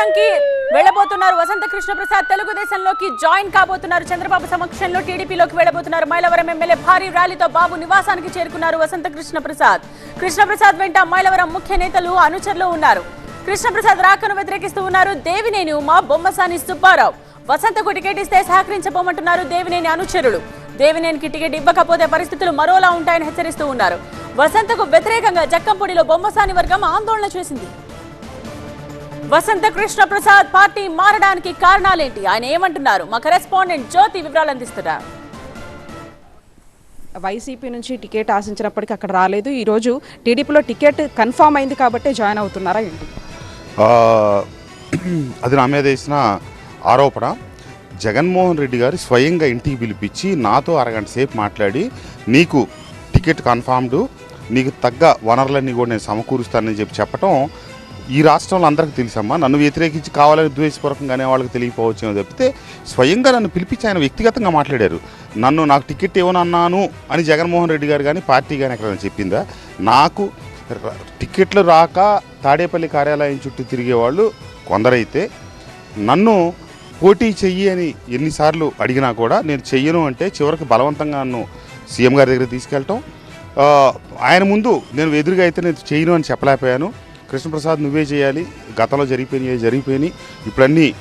తెలుగుదేశంకి వెళ్ళబోతున్నారు. వసంత కృష్ణ ప్రసాద్ తెలుగుదేశంలోకి జాయిన్ కాబోతున్నారు. చంద్రబాబు సమక్షంలో టీడీపీలోకి వెళ్ళబోతున్నారు. మైలవరం ఎమ్మెల్యే భారీ ర్యాలీతో బాబు నివాసానికి చేరుకున్నారు వసంత కృష్ణ ప్రసాద్. కృష్ణ ప్రసాద్ వెంట మైలవరం ముఖ్య నేతలు అనుచరులు ఉన్నారు. కృష్ణ ప్రసాద్ రాకను వ్యతిరేకిస్తూ ఉన్నారు. దేవినేని ఉమా బొమ్మసాని సుబ్బారావు. వసంతకు టికెట్ ఇస్తే సహకరించబోమంటున్నారు దేవినేని అనుచరులు. దేవినేనికి టికెట్ ఇవ్వకపోతే పరిస్థితులు మరోలా ఉంటాయని హెచ్చరిస్తూ ఉన్నారు. వసంతకు వ్యతిరేకంగా జక్కంపూడిలో బొమ్మసాని వర్గం ఆందోళన చేసింది. వసంత కృష్ణ ప్రసాద్ పార్టీ మారడానికి కారణాలేంటి? ఆయన ఏమంటున్నారు? మా కరెస్పాండెంట్ జ్యోతి వివరాలు అందిస్తున్నారు వైసీపీ నుంచి టికెట్ ఆశించినప్పటికీ అక్కడ రాలేదు. ఈరోజు టీడీపీలో టికెట్ కన్ఫామ్ అయింది కాబట్టి జాయిన్ అవుతున్నారా ఏంటి? అది నా మీద వేసిన ఆరోపణ. జగన్మోహన్ రెడ్డి గారు స్వయంగా ఇంటికి పిలిపించి నాతో అరగంట సేపు మాట్లాడి నీకు టికెట్ కన్ఫామ్డ్ నీకు తగ్గ వనరులన్నీ కూడా నేను సమకూరుస్తానని చెప్పి చెప్పటం ఈ రాష్ట్రంలో అందరికీ తెలుసమ్మా నన్ను వ్యతిరేకించి కావాలని ద్వేషపూర్వకంగానే వాళ్ళకి తెలియకపోవచ్చేమో చెప్తే స్వయంగా నన్ను పిలిపించి ఆయన వ్యక్తిగతంగా మాట్లాడారు. నన్ను నాకు టికెట్ ఇవ్వనన్నాను అని జగన్మోహన్ రెడ్డి గారు కానీ పార్టీ కానీ ఎక్కడైనా చెప్పిందా? నాకు టికెట్లు రాక తాడేపల్లి కార్యాలయం చుట్టూ తిరిగేవాళ్ళు కొందరైతే నన్ను పోటీ చెయ్యి అని ఎన్నిసార్లు అడిగినా కూడా నేను చెయ్యను అంటే చివరికి బలవంతంగా నన్ను సీఎం గారి దగ్గర తీసుకెళ్ళటం. ఆయన ముందు నేను ఎదురుగా అయితే నేను చేయను అని చెప్పలేకపోయాను. కృష్ణప్రసాద్ నువ్వే చేయాలి గతంలో జరిగిపోయినాయి జరిగిపోయినాయి. ఇప్పుడన్నీ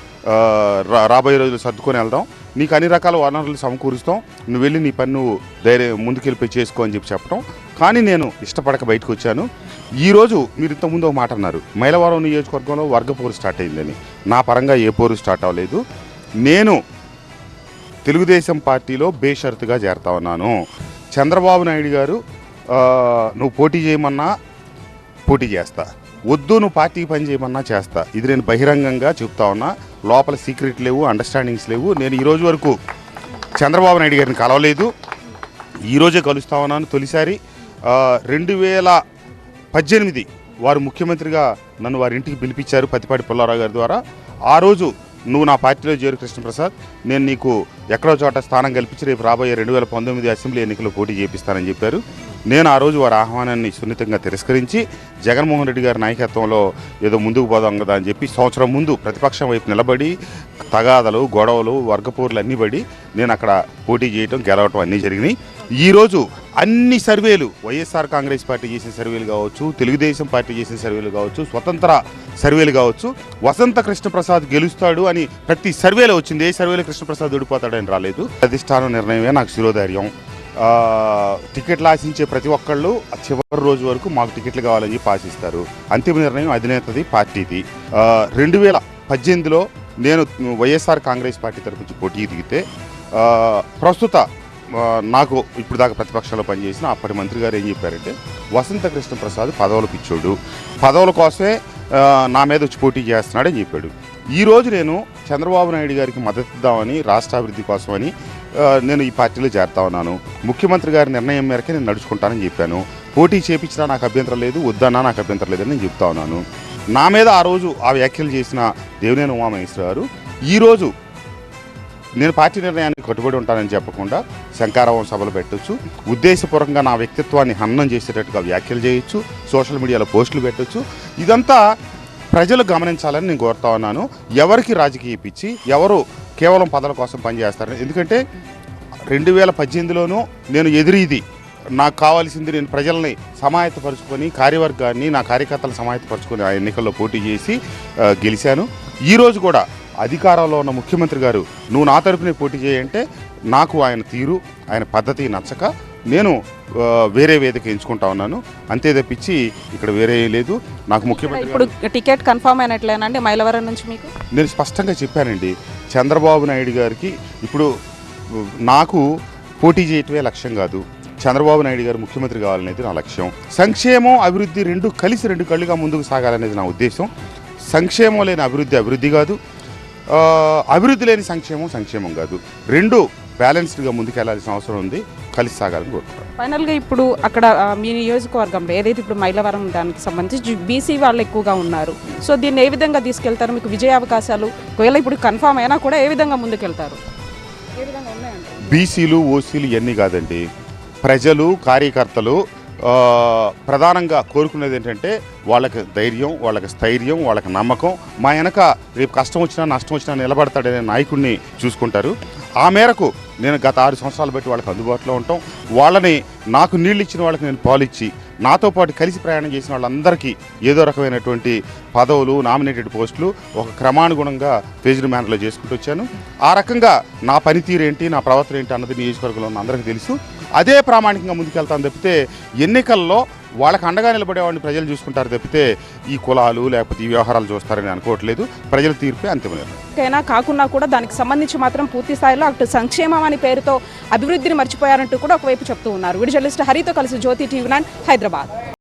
రా- రాబోయే రోజులు సర్దుకొని వెళ్దాం. నీకు అన్ని రకాల వనరులు సమకూరుస్తాం. నువ్వు వెళ్ళి నీ పని నువ్వు ధైర్యం ముందుకెళ్ళిపోయి చేసుకో అని చెప్పి చెప్పడం కానీ నేను ఇష్టపడక బయటకు వచ్చాను. ఈరోజు మీరు ఇంతకుముందు ఒక మాట అన్నారు. మైలవరం నియోజకవర్గంలో వర్గ పోరు స్టార్ట్ అయిందని. నా పరంగా ఏ పోరు స్టార్ట్ అవ్వలేదు. నేను తెలుగుదేశం పార్టీలో బేషరతుగా చేరుతా ఉన్నాను. చంద్రబాబు నాయుడు గారు నువ్వు పోటీ చేయమన్నా పోటీ చేస్తా. వద్దు నువ్వు పార్టీకి పని చేయమన్నా చేస్తా. ఇది నేను బహిరంగంగా చెప్తా ఉన్నా. లోపల సీక్రెట్ లేవు అండర్స్టాండింగ్స్ లేవు. నేను ఈరోజు వరకు చంద్రబాబు నాయుడు గారిని కలవలేదు. ఈరోజే కలుస్తా ఉన్నాను తొలిసారి. రెండు వేల పద్దెనిమిది వారు ముఖ్యమంత్రిగా నన్ను వారి ఇంటికి పిలిపించారు పతిపాటి పుల్లారావు గారి ద్వారా. ఆ రోజు నువ్వు నా పార్టీలో చేరు కృష్ణప్రసాద్. నేను నీకు ఎక్కడో చోట స్థానం కల్పించి రేపు రాబోయే రెండు వేల పంతొమ్మిది అసెంబ్లీ ఎన్నికలు పోటీ చేపిస్తానని చెప్పారు. నేను ఆ రోజు వారి ఆహ్వానాన్ని సున్నితంగా తిరస్కరించి జగన్మోహన్ రెడ్డి గారి నాయకత్వంలో ఏదో ముందుకు పోదాం కదా అని చెప్పి సంవత్సరం ముందు ప్రతిపక్షం వైపు నిలబడి తగాదలు గొడవలు వర్గపూర్లు అన్నీ పడి నేను అక్కడ పోటీ చేయటం గెలవటం అన్నీ జరిగినాయి. ఈరోజు అన్ని సర్వేలు వైఎస్ఆర్ కాంగ్రెస్ పార్టీ చేసిన సర్వేలు కావచ్చు తెలుగుదేశం పార్టీ చేసిన సర్వేలు కావచ్చు స్వతంత్ర సర్వేలు కావచ్చు వసంత కృష్ణప్రసాద్ గెలుస్తాడు అని ప్రతి సర్వేలో వచ్చింది. ఏ సర్వేలో కృష్ణప్రసాద్ ఓడిపోతాడని రాలేదు. అధిష్టానం నిర్ణయమే నాకు శిరోధైర్యం. టికెట్లు ఆశించే ప్రతి ఒక్కళ్ళు చివరి రోజు వరకు మాకు టికెట్లు కావాలని చెప్పి ఆశిస్తారు. అంతిమ నిర్ణయం అధినేతది పార్టీది. రెండు వేల పద్దెనిమిదిలో నేను వైఎస్ఆర్ కాంగ్రెస్ పార్టీ తరపు నుంచి పోటీ దిగితే ప్రస్తుత నాకు ఇప్పుడు దాకా ప్రతిపక్షంలో పనిచేసిన అప్పటి మంత్రి గారు ఏం చెప్పారంటే వసంత కృష్ణ ప్రసాద్ పదవులు పిచ్చోడు. పదవుల కోసమే నా మీద వచ్చి పోటీ చేస్తున్నాడని చెప్పాడు. ఈరోజు నేను చంద్రబాబు నాయుడు గారికి మద్దతు ఇద్దామని రాష్ట్రాభివృద్ధి కోసమని నేను ఈ పార్టీలో చేరుతా ఉన్నాను. ముఖ్యమంత్రి గారి నిర్ణయం మేరకే నేను నడుచుకుంటానని చెప్పాను. పోటీ చేపించినా నాకు అభ్యంతరం లేదు వద్దన్నా నాకు అభ్యంతరం లేదని నేను చెప్తా ఉన్నాను. నా మీద ఆ రోజు ఆ వ్యాఖ్యలు చేసిన దేవినేని ఉమామహేశ్వర గారు ఈరోజు నేను పార్టీ నిర్ణయానికి కట్టుబడి ఉంటానని చెప్పకుండా శంకారావం సభలు పెట్టొచ్చు. ఉద్దేశపూర్వకంగా నా వ్యక్తిత్వాన్ని హననం చేసేటట్టుగా వ్యాఖ్యలు చేయొచ్చు. సోషల్ మీడియాలో పోస్టులు పెట్టొచ్చు. ఇదంతా ప్రజలు గమనించాలని నేను కోరుతా ఉన్నాను. ఎవరికి రాజకీయ పిచ్చి ఎవరు కేవలం పదల కోసం పనిచేస్తారని. ఎందుకంటే రెండు వేల పద్దెనిమిదిలోనూ నేను ఎదురీది. నాకు కావాల్సింది నేను ప్రజల్ని సమాయత్తపరుచుకొని కార్యవర్గాన్ని నా కార్యకర్తలు సమాయత్తపరుచుకొని ఆ ఎన్నికల్లో పోటీ చేసి గెలిచాను. ఈరోజు కూడా అధికారంలో ఉన్న ముఖ్యమంత్రి గారు నువ్వు నా తరపునే పోటీ చేయంటే నాకు ఆయన తీరు ఆయన పద్ధతి నచ్చక నేను వేరే వేదిక ఎంచుకుంటా ఉన్నాను. అంతే తప్పించి ఇక్కడ వేరే లేదు. నాకు ముఖ్యమంత్రి ఇప్పుడు టికెట్ కన్ఫామ్ అయినట్లేనండి మైలవరం నుంచి మీకు? నేను స్పష్టంగా చెప్పానండి. చంద్రబాబు నాయుడు గారికి ఇప్పుడు నాకు పోటీ చేయటమే లక్ష్యం కాదు. చంద్రబాబు నాయుడు గారు ముఖ్యమంత్రి కావాలనేది నా లక్ష్యం. సంక్షేమం అభివృద్ధి రెండు కలిసి రెండు కళ్ళుగా ముందుకు సాగాలనేది నా ఉద్దేశం. సంక్షేమం లేని అభివృద్ధి అభివృద్ధి కాదు. అభివృద్ధి లేని సంక్షేమం సంక్షేమం కాదు. రెండు బ్యాలెన్స్డ్గా ముందుకు వెళ్ళాల్సిన అవసరం ఉంది. కలిసి సాగాలని కోరుకుంటాను ఫైనల్గా ఇప్పుడు అక్కడ మీ నియోజకవర్గంలో ఏదైతే ఇప్పుడు మైలవరం దానికి సంబంధించి బీసీ వాళ్ళు ఎక్కువగా ఉన్నారు. సో దీన్ని ఏ విధంగా తీసుకెళ్తారు? మీకు విజయ అవకాశాలు ఒకవేళ ఇప్పుడు కన్ఫామ్ అయినా కూడా ఏ విధంగా ముందుకెళ్తారు? బీసీలు ఓసీలు ఇవన్నీ కాదండి. ప్రజలు కార్యకర్తలు ప్రధానంగా కోరుకునేది ఏంటంటే వాళ్ళకి ధైర్యం వాళ్ళకి స్థైర్యం వాళ్ళకి నమ్మకం. మా వెనక రేపు కష్టం వచ్చినా నష్టం వచ్చినా నిలబడతాడనే నాయకుడిని చూసుకుంటారు. ఆ మేరకు నేను గత ఆరు సంవత్సరాలు బట్టి వాళ్ళకి అందుబాటులో ఉంటాం. వాళ్ళని నాకు నీళ్ళు ఇచ్చిన వాళ్ళకి నేను పాలిచ్చి నాతో పాటు కలిసి ప్రయాణం చేసిన వాళ్ళందరికీ ఏదో రకమైనటువంటి పదవులు నామినేటెడ్ పోస్టులు ఒక క్రమానుగుణంగా పేజ్డ్ మేనర్లో చేసుకుంటూ వచ్చాను. ఆ రకంగా నా పనితీరు ఏంటి నా ప్రవర్తన ఏంటి అన్నది నియోజకవర్గంలో ఉన్న అందరికీ తెలుసు. అదే ప్రామాణికంగా ముందుకెళ్తాను తప్పితే ఎన్నికల్లో వాళ్ళకి అండగా నిలబడేవాడిని ప్రజలు చూసుకుంటారు తప్పితే ఈ కులాలు లేకపోతే ఈ వ్యవహారాలు చూస్తారని అనుకోవట్లేదు. ప్రజల తీర్పే అంతిమ నిర్ణయం. అయినా కాకున్నా కూడా దానికి సంబంధించి మాత్రం పూర్తి స్థాయిలో అటు సంక్షేమం అనే పేరుతో అభివృద్ధిని మర్చిపోయారంటూ కూడా ఒకవైపు చెప్తూ ఉన్నారు. వీడియో హరితో కలిసి జ్యోతి టీవీ నైన్ హైదరాబాద్.